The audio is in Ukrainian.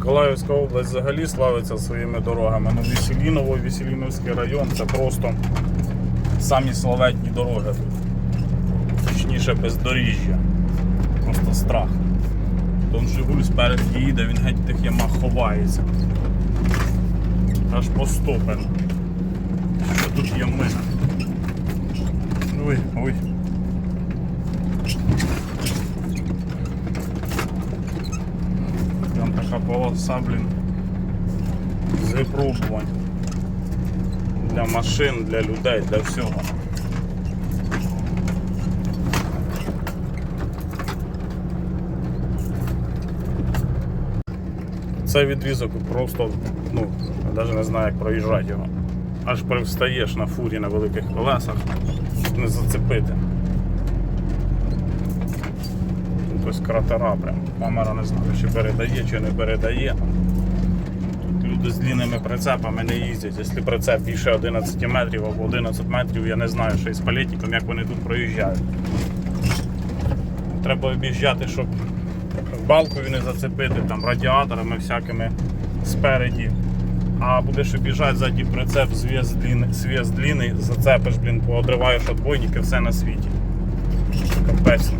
Миколаївська область взагалі славиться своїми дорогами. Ну, Веселіново, Веселіновський район це просто самі славетні дороги. Точніше бездоріжжя. Просто страх. Don Жигуль сперед їде, він геть тих ямах ховається. Аж по стопи. Що тут ями? Ой, ой. Така полоса, блін. З випробувань. Для машин, для людей, для всього. Цей відрізок просто, ну, навіть не знаю, як проїжджати його. Аж привстаєш на фурі на великих колесах, щоб не зацепити. Тут ось кратера прям. Камера не знаю, чи передає, чи не передає. Тут люди з длинними прицепами не їздять. Якщо прицеп більше 11 метрів або 11 метрів, я не знаю, що із палетником, як вони тут проїжджають. Треба об'їжджати, щоб балкою не зацепити, там радіаторами всякими спереді. А будеш обіжати ззаді прицеп, зв'яз длинний, зацепиш, блін, поодриваєш отбойники, все на світі. Капець.